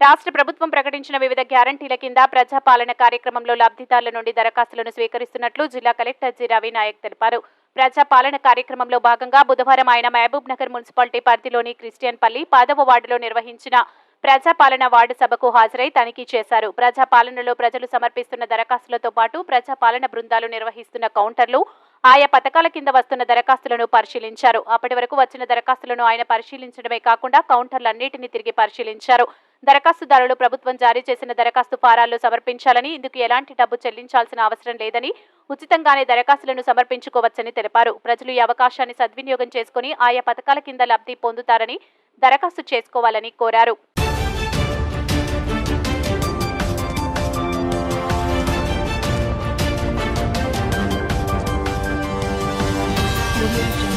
రాష్ట్ర ప్రభుత్వం ప్రకటించిన వివిధ గ్యారంటీల కింద ప్రజాపాలన కార్యక్రమంలో లబ్ధిదారుల నుండి దరఖాస్తులను స్వీకరిస్తున్నట్లు జిల్లా కలెక్టర్ జి. రవి నాయక్ తెలిపారు. ప్రజాపాలన కార్యక్రమంలో భాగంగా బుధవారం ఆయన మహబూబ్ నగర్ మున్సిపాలిటీ పరిధిలోని క్రిస్టియన్ పల్లి పదవ వార్డులో నిర్వహించిన ప్రజాపాలన వార్డు సభకు హాజరై తనిఖీ చేశారు. ప్రజాపాలనలో ప్రజలు సమర్పిస్తున్న దరఖాస్తులతో పాటు ప్రజాపాలన బృందాలు నిర్వహిస్తున్న కౌంటర్లు ఆయా పథకాల కింద వస్తున్న దరఖాస్తులను పరిశీలించారు. అప్పటి వరకు వచ్చిన దరఖాస్తులను ఆయన పరిశీలించడమే కాకుండా కౌంటర్లన్నింటినీ తిరిగి పరిశీలించారు. దరఖాస్తుదారులు ప్రభుత్వం జారీ చేసిన దరఖాస్తు ఫారాల్లో సమర్పించాలని ఇందుకు ఎలాంటి డబ్బు చెల్లించాల్సిన అవసరం లేదని ఉచితంగానే దరఖాస్తులను సమర్పించుకోవచ్చని తెలిపారు ప్రజలు ఈ అవకాశాన్ని సద్వినియోగం చేసుకుని ఆయా పథకాల కింద లబ్ధి పొందుతారని దరఖాస్తు చేసుకోవాలని కోరారు Thank you.